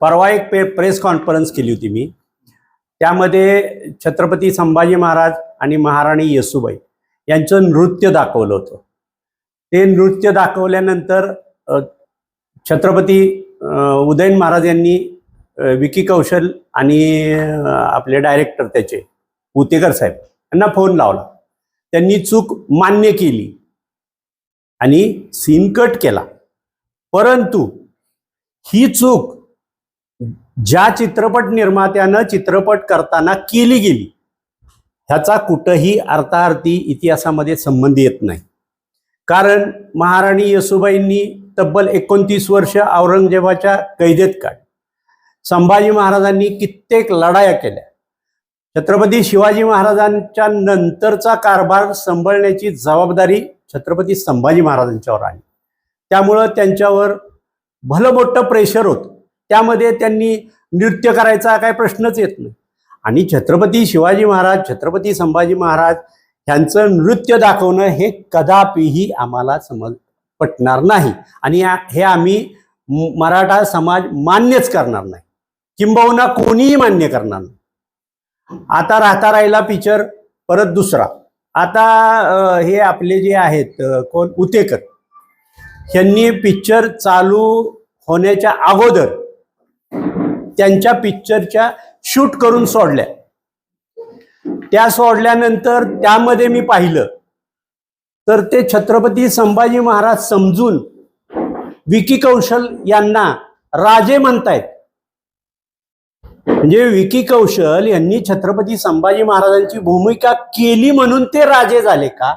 परवा एक पे press conference केली होती मी. त्यामध्ये छत्रपती संभाजी महाराज आणि महाराणी येसुबाई यांचं नृत्य दाखवलं होतं. ते नृत्य दाखवल्यानंतर छत्रपती उदयन महाराज यांनी विकी कौशल आणि आपले डायरेक्टर त्याचे उतेकर साहेब यांना फोन लावला. त्यांनी चूक मान्य केली आणि सीन कट केला. परंतु ही चूक ज्या चित्रपट निर्मात्यानं चित्रपट करताना केली गेली ह्याचा कुठंही अर्थार्थी इतिहासामध्ये संबंध येत नाही. कारण महाराणी येसुबाईंनी तब्बल एकोणतीस वर्ष औरंगजेबाच्या कैदेत काढ संभाजी महाराजांनी कित्येक लढाया केल्या. छत्रपती शिवाजी महाराजांच्या नंतरचा कारभार सांभाळण्याची जबाबदारी छत्रपती संभाजी महाराजांच्यावर आली त्यामुळं त्यांच्यावर भलं मोठं प्रेशर होतं. त्यामध्ये त्यांनी नृत्य करायचा काय प्रश्नच येत नाही. आणि छत्रपती शिवाजी महाराज छत्रपती संभाजी महाराज ह्यांचं नृत्य दाखवणं हे कदापिही आम्हाला समज पटणार नाही. आणि हे आम्ही मराठा समाज मान्यच करणार नाही. किंबहुना कोणीही मान्य करणार नाही. आता राहता राहिला पिक्चर परत दुसरा. आता हे आपले जे आहेत कोण? उतेकर. ह्यांनी पिक्चर चालू होण्याच्या अगोदर त्यांच्या पिक्चरच्या शूट करून सोडल्या. त्या सोडल्यानंतर त्यामध्ये मी पाहिलं. तर ते छत्रपती संभाजी महाराज समजून विकी कौशल यांना राजे म्हणतायत. म्हणजे विकी कौशल यांनी छत्रपती संभाजी महाराजांची भूमिका केली म्हणून ते राजे झाले का?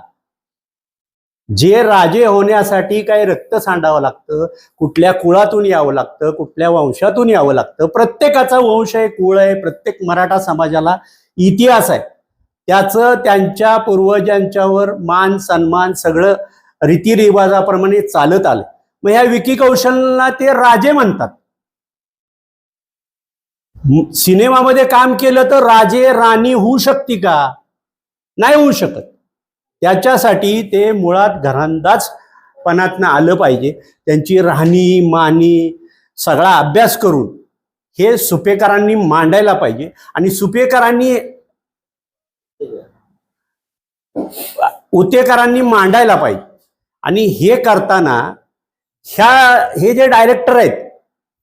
जे राजे होण्यासाठी काही रक्त सांडावं लागतं कुठल्या कुळातून यावं लागतं कुठल्या वंशातून यावं लागतं प्रत्येकाचा वंश आहे कुळ आहे प्रत्येक मराठा समाजाला इतिहास आहे. त्याचं त्यांच्या पूर्वजांच्यावर मान सन्मान सगळं रीतिरिवाजाप्रमाणे चालत आलं मग ह्या विकी कौशलला ते राजे म्हणतात. सिनेमामध्ये काम केलं तर राजे राणी होऊ शकते का? नाही होऊ शकत. त्याच्यासाठी ते मुळात घरांदाज पणातनं आलं पाहिजे. त्यांची राहणी मानी सगळा अभ्यास करून हे सुपेकरांनी मांडायला पाहिजे. आणि सुपेकरांनी उतेकरांनी मांडायला पाहिजे. आणि हे करताना ह्या हे जे डायरेक्टर आहेत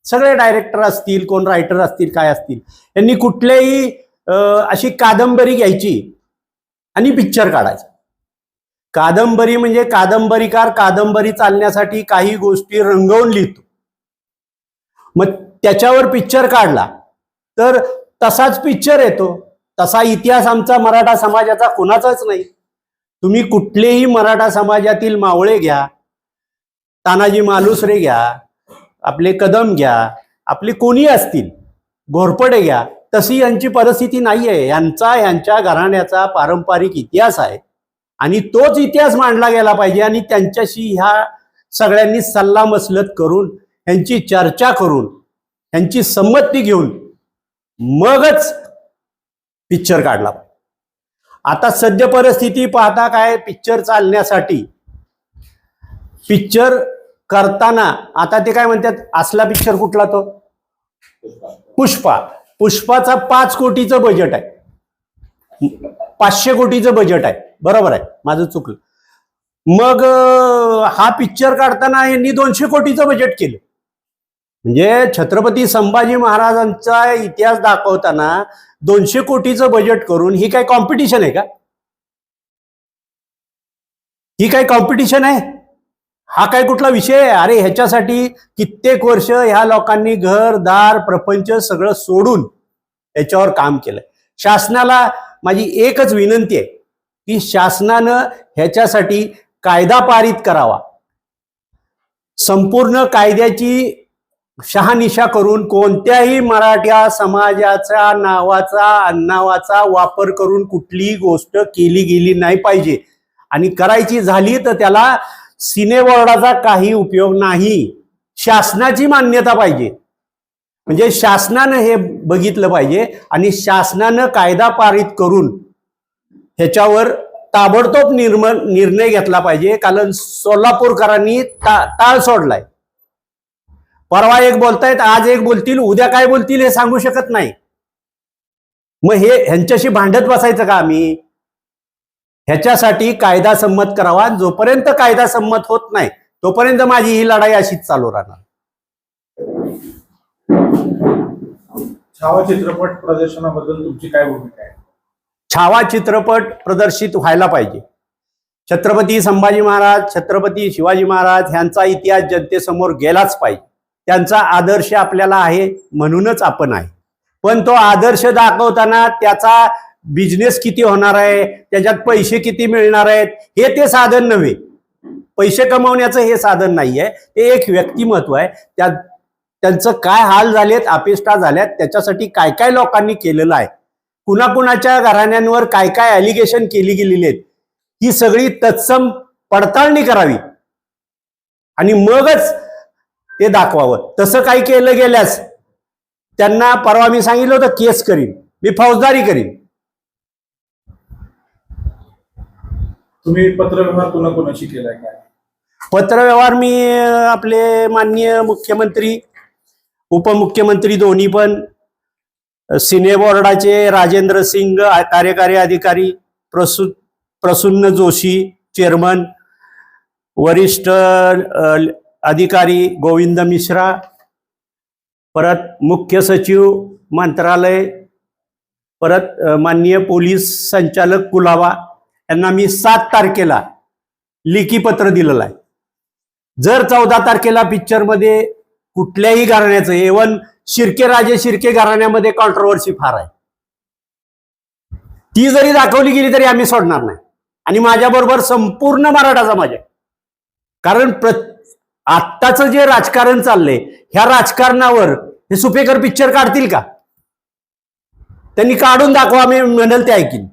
सगळे डायरेक्टर असतील कोण रायटर असतील काय असतील यांनी कुठल्याही अशी कादंबरी घ्यायची आणि पिक्चर काढायचा. कादंबरी म्हणजे कादंबरीकार कादंबरी चालण्यासाठी काही गोष्टी रंगवून लिहितो. मग त्याच्यावर पिक्चर काढला तर तसाच पिक्चर येतो. तसा इतिहास आमचा मराठा समाजाचा कुणाचाच नाही. तुम्ही कुठलेही मराठा समाजातील मावळे घ्या तानाजी मालुसरे घ्या आपले कदम घ्या आपले कोणी असतील घोरपडे घ्या तशी यांची परिस्थिती नाही आहे यांचा यांच्या घराण्याचा पारंपरिक इतिहास आहे. आणि तोच इतिहास मांडला गेला पाहिजे आणि त्यांच्याशी ह्या सगळ्यांनी सल्लामसलत करून यांची चर्चा करून यांची संमती घेऊन मगच पिक्चर काढला. आता सद्य परिस्थिती पाहता काय? पिक्चर चालण्यासाठी. पिक्चर करताना आता ते काय म्हणतात? असला पिक्चर कुठला तो? पुष्पा. पुष्पाचा पाच कोटीचं बजेट आहे. पाचशे कोटीचं बजेट आहे. बरोबर आहे माझं चुकलं. मग हा पिक्चर काढताना यांनी दोनशे कोटीचं बजेट केलं. म्हणजे छत्रपती संभाजी महाराजांचा इतिहास दाखवताना दोनशे कोटीचं बजेट करून ही काय कॉम्पिटिशन आहे का? ही काय कॉम्पिटिशन आहे? हा काय कुठला विषय आहे? अरे ह्याच्यासाठी कित्येक वर्ष ह्या लोकांनी घर दार प्रपंच सगळं सोडून याच्यावर काम केलंय. शासनाला माझी एकच विनंती आहे की शासनानं ह्याच्यासाठी कायदा पारित करावा. संपूर्ण कायद्याची शहानिशा करून कोणत्याही मराठा समाजाच्या नावाचा अन्नावाचा वापर करून कुठलीही गोष्ट केली गेली नाही पाहिजे. आणि करायची झाली तर त्याला सिनेवर्डाचा काही उपयोग नाही. शासनाची मान्यता पाहिजे. म्हणजे शासनानं हे बघितलं पाहिजे आणि शासनानं कायदा पारित करून ह्याच्यावर ताबडतोब निर्म निर्णय घेतला पाहिजे कारण सोलापूरकरांनी ता ताळ सोडलाय. परवा एक बोलतायत आज एक बोलतील उद्या काय बोलतील हे सांगू शकत नाही. मग हे ह्यांच्याशी भांडत बसायचं का आम्ही? ह्याच्यासाठी कायदा संमत करावा जोपर्यंत कायदा संमत होत नाही तोपर्यंत माझी ही लढाई अशीच चालू राहणार. छावा चित्रपट प्रदर्शनाबद्दल तुमची काय भूमिका आहे? छावा चित्रपट प्रदर्शित व्हायला पाहिजे. छत्रपती संभाजी महाराज छत्रपती शिवाजी महाराज ह्यांचा इतिहास जनतेसमोर गेलाच पाहिजे. त्यांचा आदर्श आपल्याला आहे म्हणूनच आपण आहे. पण तो आदर्श दाखवताना त्याचा बिझनेस किती होणार आहे त्याच्यात पैसे किती मिळणार आहेत हे ते साधन नव्हे. पैसे कमवण्याचं हे साधन नाही आहे ते एक व्यक्तिमत्व आहे. त्या त्यांचं काय हाल झालेत अपेष्टा झाल्यात त्याच्यासाठी काय काय लोकांनी केलेलं आहे कुणाकुणाच्या घराण्यांवर काय काय अलिगेशन केली गेलेली आहेत ही सगळी तत्सम पडताळणी करावी. आणि मगच ते दाखवावं. तसं काही केलं गेल्यास त्यांना परवा मी सांगितलं होतं केस करीन. मी फौजदारी करीन. तुम्ही पत्रव्यवहार कोणाकोणाशी केलाय काय? पत्रव्यवहार मी आपले माननीय मुख्यमंत्री उपमुख्यमंत्री दोन्ही पण सिनेबोर्डाचे राजेंद्र सिंग कार्यकारी अधिकारी प्रसु प्रसन्न जोशी चेअरमन वरिष्ठ अधिकारी गोविंद मिश्रा परत मुख्य सचिव मंत्रालय परत माननीय पोलीस संचालक कुलावा यांना मी सात तारखेला लेखी पत्र दिलेलं आहे. जर चौदा तारखेला पिक्चरमध्ये कुठल्याही घराण्याचं एवन शिर्के राजे शिर्के घराण्यामध्ये कॉन्ट्रोवर्सी फार आहे. ती जरी दाखवली गेली तरी आम्ही सोडणार नाही. आणि माझ्याबरोबर संपूर्ण मराठा समाज आहे कारण प्र आत्ताचं जे राजकारण चाललंय ह्या राजकारणावर हे सुपेकर पिक्चर काढतील का? त्यांनी काढून दाखवा मी म्हणेल ते ऐकीन.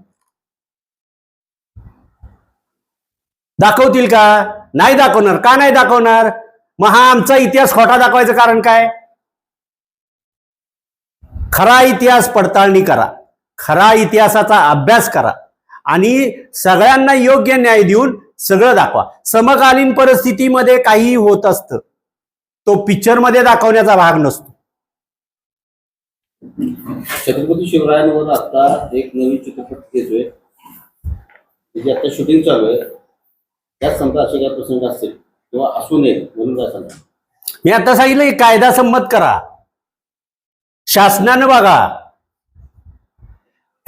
दाखवतील का? नाही दाखवणार. का नाही दाखवणार? मग हा आमचा इतिहास खोटा दाखवायचं कारण काय? खरा इतिहास पडताळणी करा. खरा इतिहासाचा अभ्यास करा. आणि सगळ्यांना योग्य न्याय देऊन सगळं दाखवा. समकालीन परिस्थितीमध्ये काहीही होत असतं तो पिक्चरमध्ये दाखवण्याचा भाग नसतो. छत्रपती शिवरायांवर आता एक नवीन चित्रपट येतोय. म्हणजे आता शूटिंग चालू आहे. त्यात समजा असे काही प्रसंग असतील. किंवा असू नये म्हणून काय सांगा मी आता सांगितलं कायदा संमत करा. शासनानं बघा.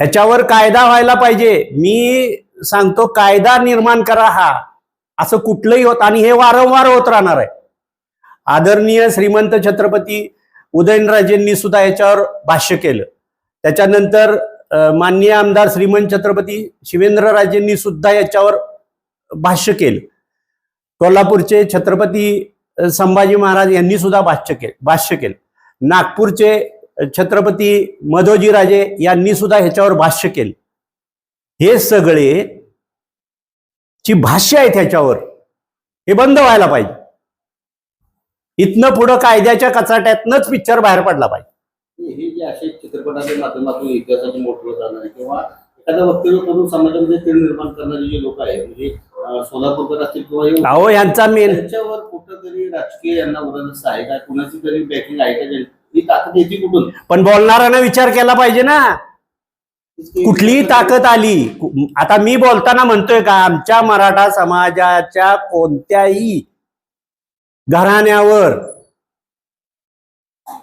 ह्याच्यावर कायदा व्हायला पाहिजे. मी सांगतो कायदा निर्माण करा हा. असं कुठलंही होत आणि हे वारंवार होत राहणार आहे. आदरणीय श्रीमंत छत्रपती उदयनराजेंनी सुद्धा याच्यावर भाष्य केलं. त्याच्यानंतर माननीय आमदार श्रीमंत छत्रपती शिवेंद्रराजेंनी सुद्धा याच्यावर भाष्य केलं. कोल्हापूरचे छत्रपती संभाजी महाराज यांनी सुद्धा भाष्य केलं भाष्य केलं. नागपूरचे छत्रपती मधोजीराजे यांनी सुद्धा ह्याच्यावर भाष्य केलं. हे सगळे जी भाष्य आहेत ह्याच्यावर हे बंद व्हायला पाहिजे. इथनं पुढं कायद्याच्या कचाट्यातनच पिक्चर बाहेर पडला पाहिजे. हे जे असे चित्रपटाच्या माध्यमातून मोठं जाणार किंवा एखादं वक्तव्य करून समाजामध्ये तेढ निर्माण करणारे जे लोक आहेत म्हणजे सोलापूरकर असतील किंवा अहो यांचा मेन त्यांच्यावर कुठंतरी राजकीय यांना उदाहरण आहे का? कुणाची तरी बॅकिंग आहे का ही ताकद येते कुठून? पण बोलणाऱ्यानं विचार केला पाहिजे ना. कुठलीही ताकद आली आता मी बोलताना म्हणतोय का आमच्या मराठा समाजाच्या कोणत्याही घराण्यावर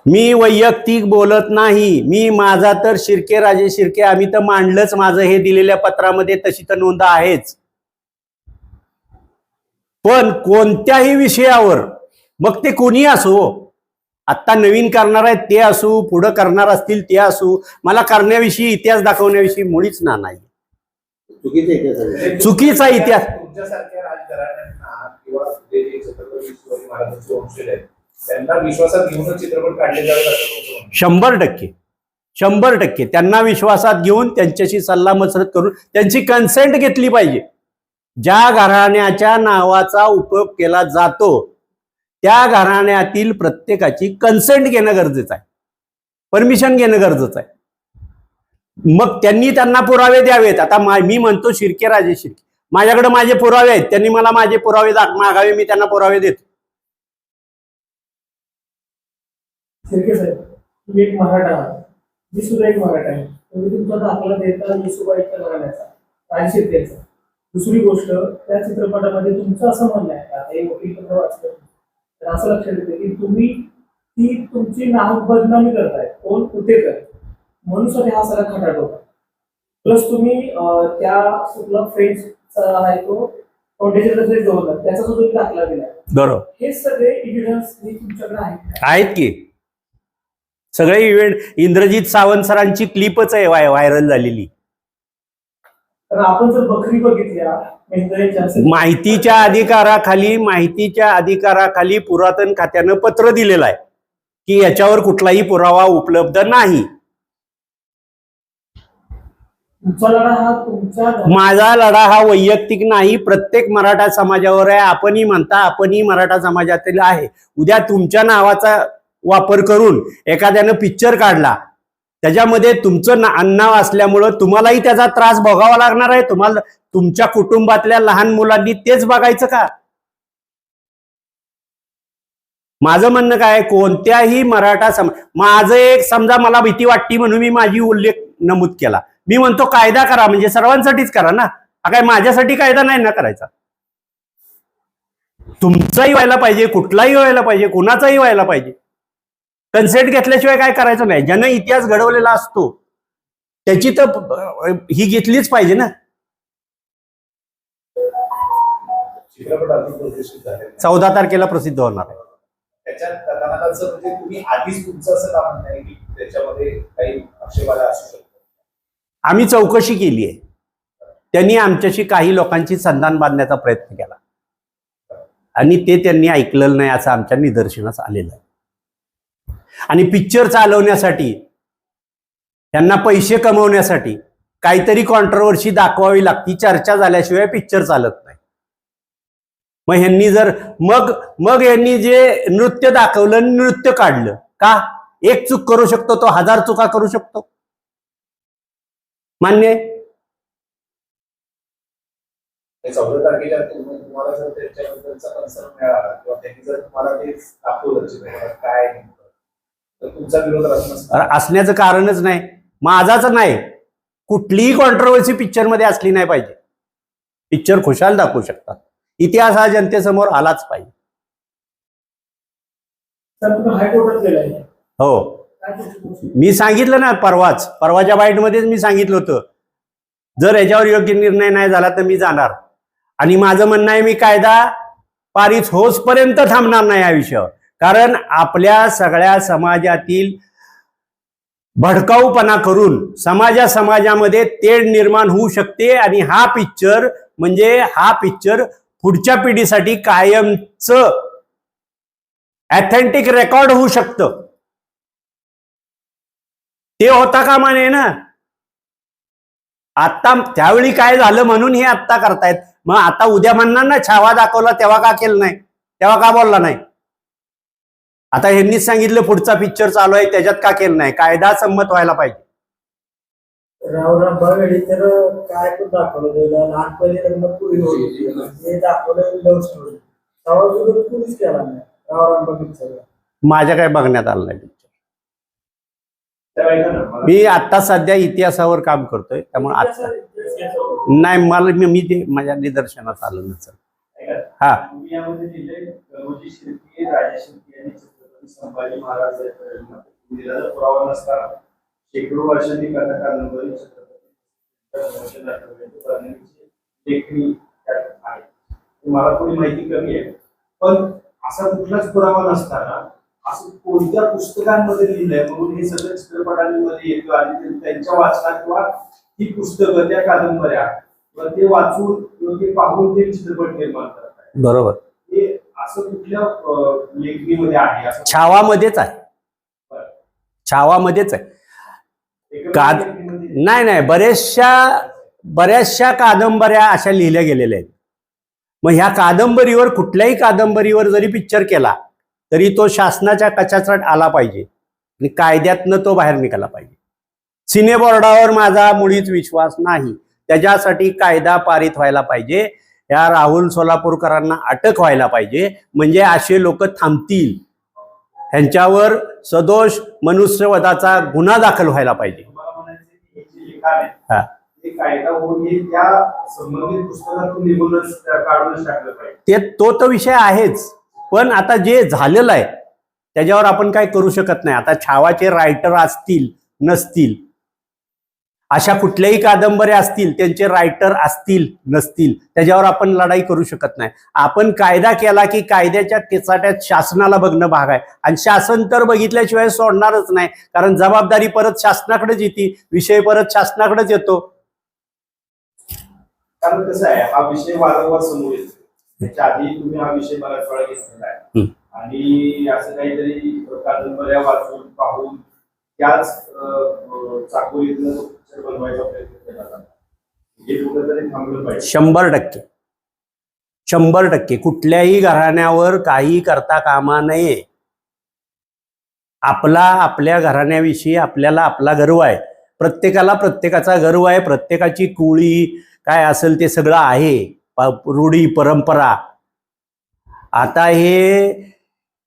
मी वैयक्तिक बोलत नाही. मी माझा तर शिर्के राजे शिर्के आम्ही तर मांडलंच माझं. हे दिलेल्या पत्रामध्ये तशी तर नोंद आहेच. पण कोणत्याही विषयावर मग ते कोणी असो? आत्ता नवीन करणार आहेत ते असू पुढं करणार असतील ते असू. मला करण्याविषयी इतिहास दाखवण्याविषयी मुळीच ना नाही. चुकीचं इतिहास. शंभर टक्के. शंभर टक्के. त्यांना विश्वासात घेऊन त्यांच्याशी सल्ला मसरत करून त्यांची कन्सेंट घेतली पाहिजे. ज्या घराण्याच्या नावाचा उपयोग केला जातो त्या घराण्यातील प्रत्येकाची कन्सेंट घेणं गरजेचं आहे. परमिशन घेणं गरजेचं आहे. मग त्यांनी त्यांना पुरावे द्यावेत. आता मा- मी म्हणतो शिर्के राजे शिर्के. माझ्याकडे माझे पुरावे आहेत. त्यांनी मला माझे पुरावे दाख मागावे मी त्यांना पुरावे देतो. शिर्के साहेब तुम्ही एक मराठा मी सुद्धा एक मराठा आहे. तुम्ही तुमचा दाखला देता राजशिर्केचा दुसरी गोष्ट त्या चित्रपटामध्ये तुमचं असं म्हणणं आहे आता हे वकील पत्र वाचलं तर असं लक्षात येतं की तुम्ही ती तुमची नाव बदनामी करताय. कोण? कुठेकर म्हणून साठी हा सगळा खटाट होता प्लस तुम्ही त्या कुठला फ्रेंड्सचा आहे तो त्याचा सुद्धा दाखला दिला बरोबर. हे सगळे हे तुमच्याकडे आहेत का? आहेत की. सगळे इव्हेंट इंद्रजित सावंत सरांची क्लिपच आहे व्हाय व्हायरल झालेली. तर आपण जर बकरी बघितल्या माहितीच्या अधिकाराखाली माहितीच्या अधिकाराखाली पुरातन खात्यानं पत्र दिलेलं आहे की याच्यावर कुठलाही पुरावा उपलब्ध नाही. हा माझा लढा हा वैयक्तिक नाही प्रत्येक मराठा समाजावर आहे आपणही म्हणता आपणही मराठा समाजातील आहे. उद्या तुमच्या नावाचा वापर करून एखाद्यानं पिक्चर काढला त्याच्यामध्ये तुमचं ना- नाव असल्यामुळं तुम्हालाही त्याचा त्रास भोगावा लागणार आहे. तुम्हाला तुमच्या कुटुंबातल्या लहान मुलांनी तेच बघायचं का? माझं म्हणणं काय कोणत्याही मराठा सम माझं एक समजा मला भीती वाटती म्हणून मी माझी उल्लेख नमूद केला. मी म्हणतो कायदा करा म्हणजे सर्वांसाठीच करा ना. हा काय माझ्यासाठी कायदा नाही ना करायचा? तुमचाही व्हायला पाहिजे कुठलाही व्हायला पाहिजे कुणाचाही व्हायला पाहिजे. कन्सेंट घेतल्याशिवाय काय करायचं नाही. ज्यानं इतिहास घडवलेला असतो त्याची तर ही घेतलीच पाहिजे ना. चौदा तारखेला प्रसिद्ध होणार आहे. म्हणजे आम्ही चौकशी केली आहे त्यांनी आमच्याशी काही लोकांची संधान बांधण्याचा प्रयत्न केला. आणि ते त्यांनी ऐकलेलं नाही असं आमच्या निदर्शनास आलेलं आहे. आणि पिक्चर चालवण्यासाठी त्यांना पैसे कमवण्यासाठी काहीतरी कॉन्ट्रोवर्सी दाखवावी लागती. चर्चा झाल्याशिवाय पिक्चर चालत नाही. मग ह्यांनी जर मग मग यांनी जे नृत्य दाखवलं नृत्य काढलं का? एक चूक करू शकतो तो हजार चुका करू शकतो. मान्य आहे? तारखेच्या असण्याचं कारणच नाही. माझाच नाही. कुठलीही कॉन्ट्रोवर्सी पिक्चरमध्ये असली नाही पाहिजे. पिक्चर खुशाल दाखवू शकतात. इतिहास हा जनतेसमोर आलाच पाहिजे. हो? मी सांगितलं ना परवाच. परवाच्या बाईटमध्येच मी सांगितलं होतं. जर याच्यावर योग्य निर्णय नाही झाला तर मी जाणार. आणि माझं म्हणणं आहे मी कायदा पारित होसपर्यंत थांबणार नाही या विषयावर. कारण आपल्या सगळ्या समाजातील भडकाऊपणा करून समाजा समाजामध्ये तेढ निर्माण होऊ शकते आणि हा पिक्चर म्हणजे हा पिक्चर पुढच्या पिढीसाठी कायमच ऑथेंटिक रेकॉर्ड होऊ शकतं. ते होता कामा नये ना. आता त्यावेळी काय झालं म्हणून हे आत्ता करतायत. मग आता उद्या म्हणणार ना छावा दाखवला तेव्हा का केलं नाही? तेव्हा का बोलला नाही? आता ह्यांनीच सांगितलं पुढचा पिक्चर चालू आहे त्याच्यात का केलं नाही? कायदा संमत व्हायला पाहिजे. रावराम बघाडी तर काय पण दाखवलं गेलं लहानपणी लग्न पुरी होती हे दाखवलं लव्ह स्टोरी तेव्हा विरोध कुणीच केला नाही. रावराम बघितलं माझ्या काय बघण्यात आलं नाही पिक्चर मी आता सध्या इतिहासावर काम करतोय त्यामुळे आता नाही मला मी- मी ते माझ्या निदर्शनास आलं नसेल. हा. संभाजी महाराज यांना दिलेला पुरावा नसताना शेकडो वर्षांनी कथा कादंबरी छत्रपती आहे. मला थोडी माहिती कमी आहे. पण असा कुठलाच पुरावा नसताना असं कोणत्या पुस्तकांमध्ये लिहिलंय म्हणून हे सगळं चित्रपटांमध्ये येतो आणि त्यांच्या वाचनात किंवा ही पुस्तकं त्या कादंबऱ्या ते वाचून ते पाहून ते चित्रपट निर्माण करतात बरोबर. असं कुठल्या लेखणीमध्ये आहे? असं छावामध्येच आहे. छावामध्येच आहे. लेखणीमध्ये? नाही नाही. बऱ्याचशा बऱ्याचशा कादंबऱ्या अशा लिहिल्या गेलेल्या आहेत. मग ह्या कादंबरीवर कुठल्याही कादंबरीवर जरी पिक्चर केला तरी तो शासनाच्या कचाचाट आला पाहिजे. आणि कायद्यातनं तो बाहेर निघाला पाहिजे. सिनेबोर्डावर माझा मुळीच विश्वास नाही. त्याच्यासाठी कायदा पारित व्हायला पाहिजे. या राहुल सोलापूरकरांना अटक व्हायला पाहिजे. म्हणजे असे लोक थांबतील. ह्यांच्यावर सदोष मनुष्यवधाचा गुन्हा दाखल व्हायला पाहिजे. हा. ते तो तर विषय आहेच. पण आता जे झालेलं आहे त्याच्यावर आपण काय करू शकत नाही. आता छावाचे रायटर असतील नसतील अशा कुठल्याही कादंबऱ्या असतील त्यांचे रायटर असतील नसतील त्याच्यावर आपण लढाई करू शकत नाही. आपण कायदा केला की कायद्याच्या केचाट्यात शासनाला बघणं भाग आहे. आणि शासन तर बघितल्याशिवाय सोडणारच नाही कारण जबाबदारी परत शासनाकडेच येते विषय परत शासनाकडेच येतो. कारण कसं आहे हा विषय वारंवार समोर येतो. त्याच्या आधी तुम्ही हा विषय बऱ्याच वेळा घेतलेला आहे. आणि असं काहीतरी कादंबऱ्या वाचून पाहून त्याच शंभर टक्के. शंभर टक्के. कुठल्याही घराण्यावर काही करता कामा नये. आपला आपल्या घराण्याविषयी आपल्याला आपला गर्व आहे. प्रत्येकाला प्रत्येकाचा गर्व आहे. प्रत्येकाची कुळी काय असेल ते सगळं आहे. रूढी परंपरा. आता हे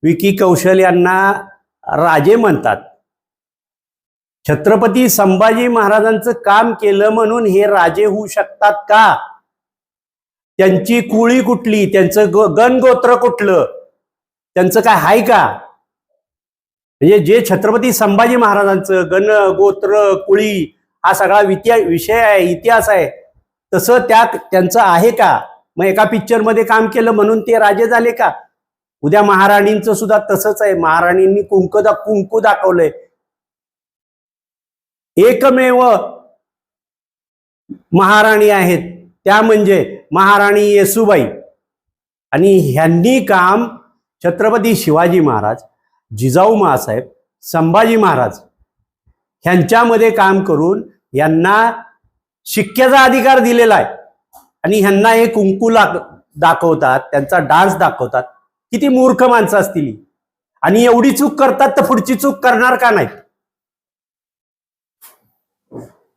विकी कौशल यांना राजे म्हणतात. छत्रपती संभाजी महाराजांचं काम केलं म्हणून हे राजे होऊ शकतात का? त्यांची कुळी कुठली? त्यांचं ग- गणगोत्र कुठलं? त्यांचं काय हाय का? म्हणजे जे छत्रपती संभाजी महाराजांचं गण गोत्र कुळी हा सगळा वित्या विषय आहे इतिहास आहे तसं त्यात त्यांचं आहे का? मग एका पिक्चरमध्ये काम केलं म्हणून ते राजे झाले का? उद्या महाराणींचं सुद्धा तसंच आहे. महाराणींनी कुंक दा कुंकू दाखवलंय. एकमेव महाराणी आहेत. त्या म्हणजे महाराणी येसुबाई. आणि ह्यांनी काम छत्रपती शिवाजी महाराज जिजाऊ महासाहेब संभाजी महाराज ह्यांच्यामध्ये काम करून यांना शिक्क्याचा अधिकार दिलेला आहे. आणि ह्यांना हे कुंकू लाग दाखवतात त्यांचा डान्स दाखवतात. किती मूर्ख माणसं असतील आणि एवढी चूक करतात तर पुढची चूक करणार का नाही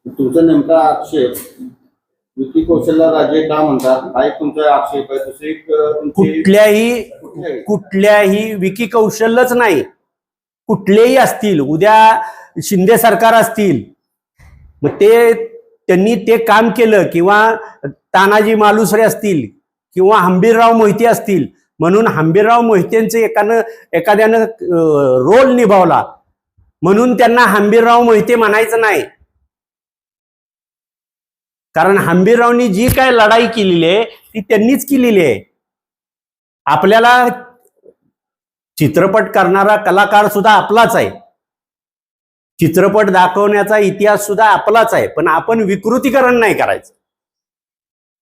तुमचा नेमका आक्षेप विकी कौशल्य राजे का म्हणतात? हा एक तुमचा आक्षेप आहे. दुसरी एक, अं, तुमची कुठल्याही कुठल्याही? कुठल्याही विकी कौशल्यच नाही. कुठलेही असतील उद्या शिंदे सरकार असतील मग ते त्यांनी ते काम केलं किंवा तानाजी मालुसरे असतील किंवा हंबीरराव मोहिते असतील म्हणून हंबीरराव मोहितेंचं एकानं एखाद्यानं रोल निभावला. म्हणून त्यांना हंबीरराव मोहिते म्हणायचं नाही. कारण हंबीररावनी जी काय लढाई केलेली आहे ती त्यांनीच केलेली आहे. आपल्याला चित्रपट करणारा कलाकार सुद्धा आपलाच आहे. चित्रपट दाखवण्याचा इतिहास सुद्धा आपलाच आहे पण आपण विकृतीकरण नाही करायचं.